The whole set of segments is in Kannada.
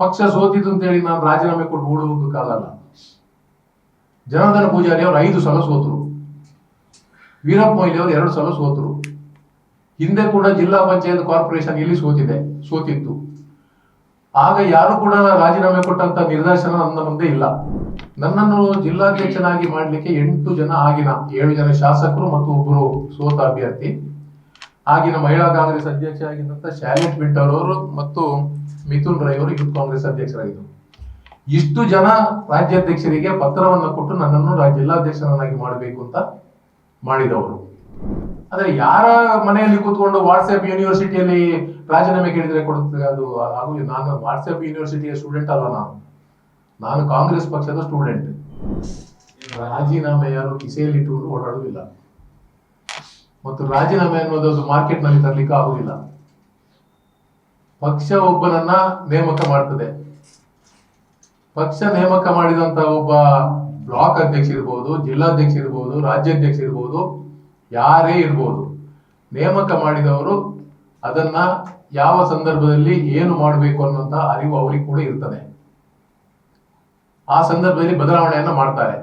ಪಕ್ಷ ಸೋತಿತು ಅಂತೇಳಿ ನಾನು ರಾಜೀನಾಮೆ ಕೊಟ್ಟು ಓಡುವುದಕ್ಕಾಗಲ್ಲ. ಜನಾರ್ದನ ಪೂಜಾರಿ ಅವರು ಐದು ಸಲ ಸೋತರು. ವೀರಪ್ಪ ಮೊಯ್ಲಿ ಅವರು ಎರಡು ಸಲ ಸೋತರು. ಹಿಂದೆ ಕೂಡ ಜಿಲ್ಲಾ ಪಂಚಾಯತ್ ಕಾರ್ಪೊರೇಷನ್ ಇಲ್ಲಿ ಸೋತಿದೆ, ಸೋತಿತ್ತು. ಆಗ ಯಾರು ಕೂಡ ರಾಜೀನಾಮೆ ಕೊಟ್ಟಂತ ನಿದರ್ಶನ ನನ್ನ ಮುಂದೆ ಇಲ್ಲ. ನನ್ನನ್ನು ಜಿಲ್ಲಾಧ್ಯಕ್ಷನಾಗಿ ಮಾಡಲಿಕ್ಕೆ ಎಂಟು ಜನ ಆಗಿನ, ಏಳು ಜನ ಶಾಸಕರು ಮತ್ತು ಒಬ್ಬರು ಸೋತ ಅಭ್ಯರ್ಥಿ. ಆಗಿನ ಮಹಿಳಾ ಕಾಂಗ್ರೆಸ್ ಅಧ್ಯಕ್ಷ ಆಗಿದ್ದಂತ ಶಾಲೆಟ್ ಮಿಂಟರ್ ಅವರು ಮತ್ತು ಮಿಥುನ್ ರೈ ಅವರು ಯೂತ್ ಕಾಂಗ್ರೆಸ್ ಅಧ್ಯಕ್ಷರಾಗಿದ್ದರು. ಇಷ್ಟು ಜನ ರಾಜ್ಯಾಧ್ಯಕ್ಷರಿಗೆ ಪತ್ರವನ್ನು ಕೊಟ್ಟು ನನ್ನನ್ನು ಜಿಲ್ಲಾಧ್ಯಕ್ಷರನ್ನಾಗಿ ಮಾಡಬೇಕು ಅಂತ ಮಾಡಿದವರು. ಆದರೆ ಯಾರ ಮನೆಯಲ್ಲಿ ಕೂತ್ಕೊಂಡು ವಾಟ್ಸ್ಆಪ್ ಯೂನಿವರ್ಸಿಟಿಯಲ್ಲಿ ರಾಜೀನಾಮೆ ಕೇಳಿದರೆ ಕೊಡುತ್ತೆ ಅದು ಆಗಲಿ ನಾನು ವಾಟ್ಸ್ಆಪ್ ಯೂನಿವರ್ಸಿಟಿಯ ಸ್ಟೂಡೆಂಟ್ ಅಲ್ಲ ನಾನು? ನಾನು ಕಾಂಗ್ರೆಸ್ ಪಕ್ಷದ ಸ್ಟೂಡೆಂಟ್. ರಾಜೀನಾಮೆ ಯಾರು ಕಿಸೆಯಲ್ಲಿ ಇಟ್ಟುಕೊಂಡು ಓಡಾಡುವುದಿಲ್ಲ. ಮತ್ತು ರಾಜೀನಾಮೆ ಅನ್ನೋದು ಮಾರ್ಕೆಟ್ನಲ್ಲಿ ತರಲಿಕ್ಕೆ ಆಗುದಿಲ್ಲ. ಪಕ್ಷ ಒಬ್ಬನನ್ನ ನೇಮಕ ಮಾಡ್ತದೆ. ಪಕ್ಷ ನೇಮಕ ಮಾಡಿದಂತ ಒಬ್ಬ ಬ್ಲಾಕ್ ಅಧ್ಯಕ್ಷ ಇರ್ಬೋದು, ಜಿಲ್ಲಾಧ್ಯಕ್ಷ ಇರ್ಬೋದು, ರಾಜ್ಯಾಧ್ಯಕ್ಷ ಇರ್ಬೋದು, ಯಾರೇ ಇರ್ಬೋದು, ನೇಮಕ ಮಾಡಿದವರು ಅದನ್ನ ಯಾವ ಸಂದರ್ಭದಲ್ಲಿ ಏನು ಮಾಡಬೇಕು ಅನ್ನುವಂತ ಅರಿವು ಅವರಿಗೆ ಕೂಡ ಇರ್ತದೆ. ಆ ಸಂದರ್ಭದಲ್ಲಿ ಬದಲಾವಣೆಯನ್ನ ಮಾಡ್ತಾರೆ.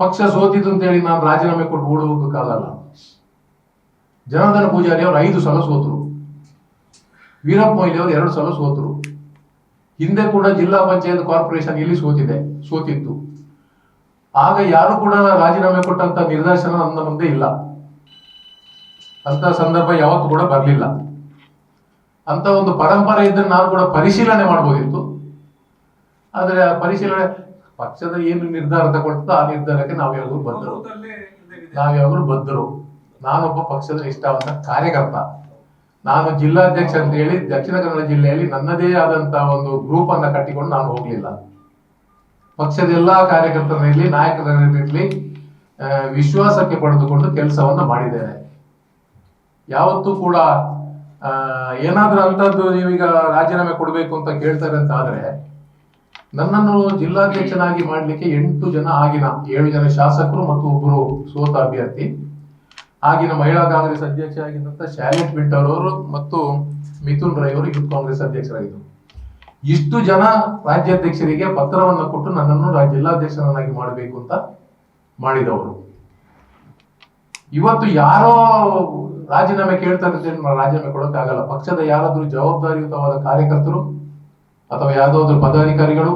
ಪಕ್ಷ ಸೋತಿತು ಅಂತೇಳಿ ನಾನು ರಾಜೀನಾಮೆ ಕೊಟ್ಟು ಓಡುವುದಕ್ಕಾಗಲ್ಲ ಜನಾರ್ದನ ಪೂಜಾರಿ ಅವರು ಐದು ಸಲ ಸೋತರು. ವೀರಪ್ಪ ಮೊಯ್ಲಿ ಅವರು ಎರಡು ಸಲ ಸೋತರು. ಹಿಂದೆ ಕೂಡ ಜಿಲ್ಲಾ ಪಂಚಾಯತ್ ಕಾರ್ಪೊರೇಷನ್ ಇಲ್ಲಿ ಸೋತಿದೆ ಸೋತಿತ್ತು. ಆಗ ಯಾರು ಕೂಡ ರಾಜೀನಾಮೆ ಕೊಟ್ಟಂತ ನಿರ್ದರ್ಶನ ನನ್ನ ಮುಂದೆ ಇಲ್ಲ. ಅಂತ ಸಂದರ್ಭ ಯಾವತ್ತೂ ಕೂಡ ಬರಲಿಲ್ಲ. ಅಂತ ಒಂದು ಪರಂಪರೆ ಇದ್ರೆ ನಾನು ಕೂಡ ಪರಿಶೀಲನೆ ಮಾಡಬಹುದಿತ್ತು ಆದರೆ ಆ ಪರಿಶೀಲನೆ ಪಕ್ಷದ ಏನು ನಿರ್ಧಾರ ತಗೊಳ್ತದೋ ಆ ನಿರ್ಧಾರಕ್ಕೆ ನಾವು ಯಾವಾಗಲೂ ಬದ್ಧರು ನಾವು ಯಾವಾಗಲೂ ಬದ್ಧರು ನಾನೊಬ್ಬ ಪಕ್ಷದ ನಿಷ್ಠಾವಂತ ಕಾರ್ಯಕರ್ತ. ನಾನು ಜಿಲ್ಲಾಧ್ಯಕ್ಷ ಅಂತ ಹೇಳಿ ದಕ್ಷಿಣ ಕನ್ನಡ ಜಿಲ್ಲೆಯಲ್ಲಿ ನನ್ನದೇ ಆದಂತಹ ಒಂದು ಗ್ರೂಪ್ ಅನ್ನ ಕಟ್ಟಿಕೊಂಡು ನಾನು ಹೋಗಲಿಲ್ಲ. ಪಕ್ಷದ ಎಲ್ಲಾ ಕಾರ್ಯಕರ್ತರಲ್ಲಿ ನಾಯಕರಲ್ಲಿ ವಿಶ್ವಾಸಕ್ಕೆ ಪಡೆದುಕೊಂಡು ಕೆಲಸವನ್ನು ಮಾಡಿದ್ದೇನೆ. ಯಾವತ್ತೂ ಕೂಡ ಏನಾದ್ರೂ ಅಂತದ್ದು ನೀವೀಗ ರಾಜೀನಾಮೆ ಕೊಡಬೇಕು ಅಂತ ಕೇಳ್ತಾರೆ ಅಂತ ಆದ್ರೆ, ನನ್ನನ್ನು ಜಿಲ್ಲಾಧ್ಯಕ್ಷನಾಗಿ ಮಾಡಲಿಕ್ಕೆ ಎಂಟು ಜನ ಆಗಿನ, ಏಳು ಜನ ಶಾಸಕರು ಮತ್ತು ಒಬ್ಬರು ಸೋತ ಅಭ್ಯರ್ಥಿ. ಆಗಿನ ಮಹಿಳಾ ಕಾಂಗ್ರೆಸ್ ಅಧ್ಯಕ್ಷ ಆಗಿದ್ದಂತ ಶಾಲೆಟ್ ಬಿಟ್ಟರ್ ಅವರು ಮತ್ತು ಮಿಥುನ್ ರೈ ಅವರು ಯೂತ್ ಕಾಂಗ್ರೆಸ್ ಅಧ್ಯಕ್ಷರಾಗಿದ್ದರು ಇಷ್ಟು ಜನ ರಾಜ್ಯಾಧ್ಯಕ್ಷರಿಗೆ ಪತ್ರವನ್ನು ಕೊಟ್ಟು ನನ್ನನ್ನು ಜಿಲ್ಲಾಧ್ಯಕ್ಷರನ್ನಾಗಿ ಮಾಡಬೇಕು ಅಂತ ಮಾಡಿದವರು. ಇವತ್ತು ಯಾರೋ ರಾಜೀನಾಮೆ ಕೇಳ್ತಾರೆ ನಾನು ರಾಜೀನಾಮೆ ಕೊಡೋಕ್ಕಾಗಲ್ಲ. ಪಕ್ಷದ ಯಾರಾದರೂ ಜವಾಬ್ದಾರಿಯುತವಾದ ಕಾರ್ಯಕರ್ತರು ಅಥವಾ ಯಾವುದಾದ್ರು ಪದಾಧಿಕಾರಿಗಳು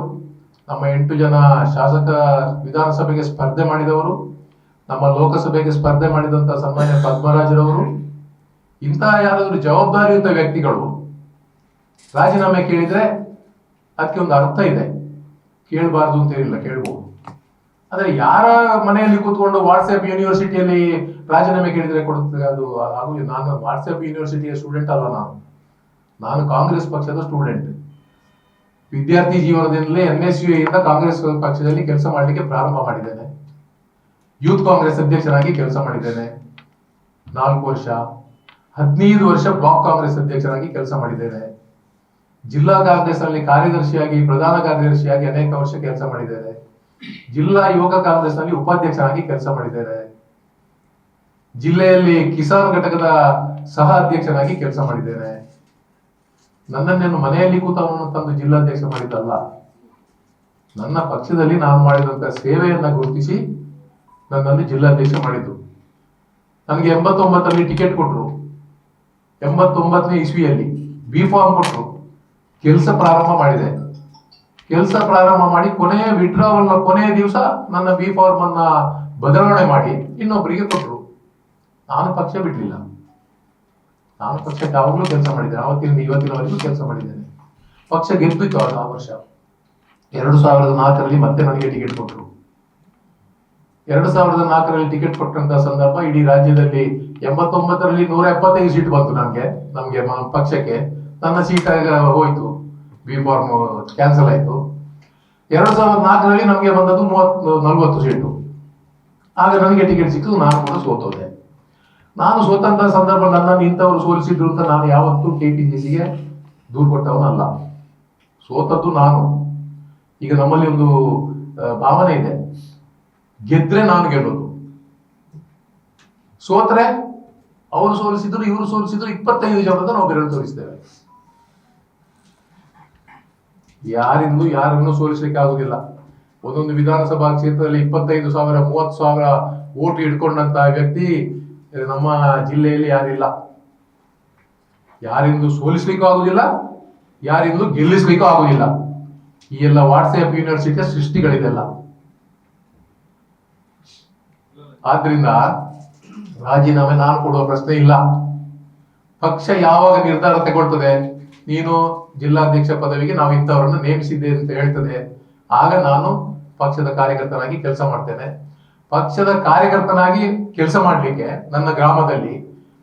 ನಮ್ಮ ಎಂಟು ಜನ ಶಾಸಕ ವಿಧಾನಸಭೆಗೆ ಸ್ಪರ್ಧೆ ಮಾಡಿದವರು ನಮ್ಮ ಲೋಕಸಭೆಗೆ ಸ್ಪರ್ಧೆ ಮಾಡಿದಂತ ಸನ್ಮಾನ್ಯ ಪದ್ಮರಾಜರವರು ಇಂತಹ ಯಾರಾದರೂ ಜವಾಬ್ದಾರಿಯುತ ವ್ಯಕ್ತಿಗಳು ರಾಜೀನಾಮೆ ಕೇಳಿದ್ರೆ ಅದಕ್ಕೆ ಒಂದು ಅರ್ಥ ಇದೆ. ಕೇಳಬಾರ್ದು ಅಂತ ಏನಿಲ್ಲ, ಕೇಳ್ಬೋದು. ಆದ್ರೆ ಯಾರ ಮನೆಯಲ್ಲಿ ಕೂತ್ಕೊಂಡು ವಾಟ್ಸ್ಆಪ್ ಯೂನಿವರ್ಸಿಟಿಯಲ್ಲಿ ರಾಜೀನಾಮೆ ಕೇಳಿದ್ರೆ ಕೊಡುತ್ತೆ ಅದು ಆಗುದಿಲ್ಲ. ನಾನು ವಾಟ್ಸ್ಆಪ್ ಯೂನಿವರ್ಸಿಟಿಯ ಸ್ಟೂಡೆಂಟ್ ಅಲ್ಲ ನಾನು? ನಾನು ಕಾಂಗ್ರೆಸ್ ಪಕ್ಷದ ಸ್ಟೂಡೆಂಟ್. ವಿದ್ಯಾರ್ಥಿ ಜೀವನದಿಂದಲೇ ಎನ್ ಎಸ್ ಯು ಇಂದ ಕಾಂಗ್ರೆಸ್ ಪಕ್ಷದಲ್ಲಿ ಕೆಲಸ ಮಾಡಲಿಕ್ಕೆ ಪ್ರಾರಂಭ ಮಾಡಿದ್ದೇನೆ. ಯೂತ್ ಕಾಂಗ್ರೆಸ್ ಅಧ್ಯಕ್ಷರಾಗಿ ಕೆಲಸ ಮಾಡಿದ್ದೇನೆ. ನಾಲ್ಕು ವರ್ಷ, ಹದಿನೈದು ವರ್ಷ ಬ್ಲಾಕ್ ಕಾಂಗ್ರೆಸ್ ಅಧ್ಯಕ್ಷರಾಗಿ ಕೆಲಸ ಮಾಡಿದ್ದೇನೆ. ಜಿಲ್ಲಾ ಕಾಂಗ್ರೆಸ್ನಲ್ಲಿ ಕಾರ್ಯದರ್ಶಿಯಾಗಿ, ಪ್ರಧಾನ ಕಾರ್ಯದರ್ಶಿಯಾಗಿ ಅನೇಕ ವರ್ಷ ಕೆಲಸ ಮಾಡಿದ್ದೇನೆ. ಜಿಲ್ಲಾ ಯುವಕ ಕಾಂಗ್ರೆಸ್ನಲ್ಲಿ ಉಪಾಧ್ಯಕ್ಷರಾಗಿ ಕೆಲಸ ಮಾಡಿದ್ದೇನೆ. ಜಿಲ್ಲೆಯಲ್ಲಿ ಕಿಸಾನ್ ಘಟಕದ ಸಹ ಅಧ್ಯಕ್ಷರಾಗಿ ಕೆಲಸ ಮಾಡಿದ್ದೇನೆ. ನನ್ನನ್ನೇನು ಮನೆಯಲ್ಲಿ ಕೂತವನ್ನು ತಂದು ಜಿಲ್ಲಾಧ್ಯಕ್ಷ ಮಾಡಿದ್ದಲ್ಲ. ನನ್ನ ಪಕ್ಷದಲ್ಲಿ ನಾನು ಮಾಡಿದಂತ ಸೇವೆಯನ್ನ ಗುರುತಿಸಿ ನನ್ನನ್ನು ಜಿಲ್ಲಾಧ್ಯಕ್ಷ ಮಾಡಿದ್ದು. ನನಗೆ ಎಂಬತ್ತೊಂಬತ್ತರಲ್ಲಿ ಟಿಕೆಟ್ ಕೊಟ್ಟರು ಎಂಬತ್ತೊಂಬತ್ತನೇ ಇಸ್ವಿಯಲ್ಲಿ ಬಿ ಫಾರ್ಮ್ ಕೊಟ್ಟರು ಕೆಲಸ ಪ್ರಾರಂಭ ಮಾಡಿದೆ. ಕೆಲಸ ಪ್ರಾರಂಭ ಮಾಡಿ ಕೊನೆಯ ವಿಡ್ರಾವಲ್ ಕೊನೆಯ ದಿವಸ ನನ್ನ ಬಿ ಫಾರ್ಮ್ ಅನ್ನ ಬದಲಾವಣೆ ಮಾಡಿ ಇನ್ನೊಬ್ಬರಿಗೆ ಕೊಟ್ಟರು ನಾನು ಪಕ್ಷ ಬಿಡಲಿಲ್ಲ. ನಾನು ಪಕ್ಷಕ್ಕೆ ಯಾವಾಗಲೂ ಕೆಲಸ ಮಾಡಿದ್ದೇನೆ. ಆವತ್ತಿನಿಂದ ಇವತ್ತಿನವರೆಗೂ ಕೆಲಸ ಮಾಡಿದ್ದೇನೆ. ಪಕ್ಷ ಗೆದ್ದಿತ್ತು ಆ ವರ್ಷ. ಎರಡು ಸಾವಿರದ ನಾಲ್ಕರಲ್ಲಿ ಮತ್ತೆ ನನಗೆ ಟಿಕೆಟ್ ಕೊಟ್ಟರು ಎರಡು ಸಾವಿರದ ನಾಲ್ಕರಲ್ಲಿ ಟಿಕೆಟ್ ಕೊಟ್ಟಂತ ಸಂದರ್ಭ ಇಡೀ ರಾಜ್ಯದಲ್ಲಿ ಎಂಬತ್ತೊಂಬತ್ತರಲ್ಲಿ ನೂರ ಎಪ್ಪತ್ತೈದು ಸೀಟ್ ಬಂತು ನಮ್ಗೆ ನಮ್ಗೆ ಪಕ್ಷಕ್ಕೆ. ನನ್ನ ಸೀಟ್ ಹೋಯ್ತು. ಬಿ ಫಾರ್ಮ್ ಕ್ಯಾನ್ಸಲ್ ಆಯ್ತು. ಎರಡು ಸಾವಿರದ ನಾಲ್ಕರಲ್ಲಿ ನಮಗೆ ಬಂದದ್ದು ಮೂವತ್ತು, ನಲ್ವತ್ತು ಸೀಟು. ಆಗ ನನಗೆ ಟಿಕೆಟ್ ಸಿಕ್ಕಿತು, ನಾನು ಕೂಡ ಸೋತೋದೆ. ನಾನು ಸೋತಂತ ಸಂದರ್ಭ ನನ್ನನ್ನು ಇಂಥವ್ರು ಸೋಲಿಸಿದ್ರು ಅಂತ ನಾನು ಯಾವತ್ತೂ ಕೆ ಟಿ ಜಿ ಸಿಗೆ ದೂರು ಕೊಟ್ಟವನಲ್ಲ. ಸೋತದ್ದು ನಾನು. ಈಗ ನಮ್ಮಲ್ಲಿ ಒಂದು ಭಾವನೆ ಇದೆ. ಗೆದ್ರೆ ನಾನು ಗೆಲ್ಲೋದು. ಸೋತ್ರೆ, ಅವರು ಸೋಲಿಸಿದ್ರು, ಇವರು ಸೋಲಿಸಿದ್ರು, ಇಪ್ಪತ್ತೈದು ಜನರನ್ನ ನಾವು ಬೆರಳು ತೋರಿಸ್ತೇವೆ. ಯಾರಿಂದಲೂ ಯಾರನ್ನು ಸೋಲಿಸಲಿಕ್ಕೆ ಆಗುದಿಲ್ಲ. ಒಂದೊಂದು ವಿಧಾನಸಭಾ ಕ್ಷೇತ್ರದಲ್ಲಿ ಇಪ್ಪತ್ತೈದು ಸಾವಿರ, ಮೂವತ್ತು ಸಾವಿರ ಓಟ್ ಇಟ್ಕೊಂಡಂತಹ ವ್ಯಕ್ತಿ ನಮ್ಮ ಜಿಲ್ಲೆಯಲ್ಲಿ ಯಾರಿಲ್ಲ. ಯಾರಿಂದಲೂ ಸೋಲಿಸ್ಲಿಕ್ಕೂ ಆಗುದಿಲ್ಲ ಯಾರಿಂದಲೂ ಗೆಲ್ಲಿಸ್ಲಿಕ್ಕೂ ಆಗುದಿಲ್ಲ. ಈ ಎಲ್ಲ ವಾಟ್ಸ್ಆ್ಯಪ್ ಯೂನಿವರ್ಸಿಟಿಯ ಸೃಷ್ಟಿಗಳಿದೆಲ್ಲ. ಆದ್ರಿಂದ ರಾಜೀನಾಮೆ ನಾನು ಕೊಡುವ ಪ್ರಶ್ನೆ ಇಲ್ಲ. ಪಕ್ಷ ಯಾವಾಗ ನಿರ್ಧಾರ ತಗೊಳ್ತದೆ? ನೀನು ಜಿಲ್ಲಾಧ್ಯಕ್ಷ ಪದವಿಗೆ ನಾವು ಇಂಥವರನ್ನು ನೇಮಿಸಿದ್ದೆ ಅಂತ ಹೇಳ್ತದೆ. ಆಗ ನಾನು ಪಕ್ಷದ ಕಾರ್ಯಕರ್ತನಾಗಿ ಕೆಲಸ ಮಾಡ್ತೇನೆ. ಪಕ್ಷದ ಕಾರ್ಯಕರ್ತನಾಗಿ ಕೆಲಸ ಮಾಡಲಿಕ್ಕೆ ನನ್ನ ಗ್ರಾಮದಲ್ಲಿ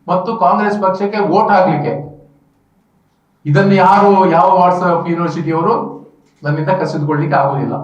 ಮತ್ತು ಕಾಂಗ್ರೆಸ್ ಪಕ್ಷಕ್ಕೆ ವೋಟ್ ಹಾಕ್ಲಿಕ್ಕೆ. ಇದನ್ನು ಯಾರು ಯಾವ ವಾಟ್ಸಪ್ ಯೂನಿವರ್ಸಿಟಿಯವರು ನನ್ನಿಂದ ಕಸಿದುಕೊಳ್ಳಿಕ್ಕೆ ಆಗುದಿಲ್ಲ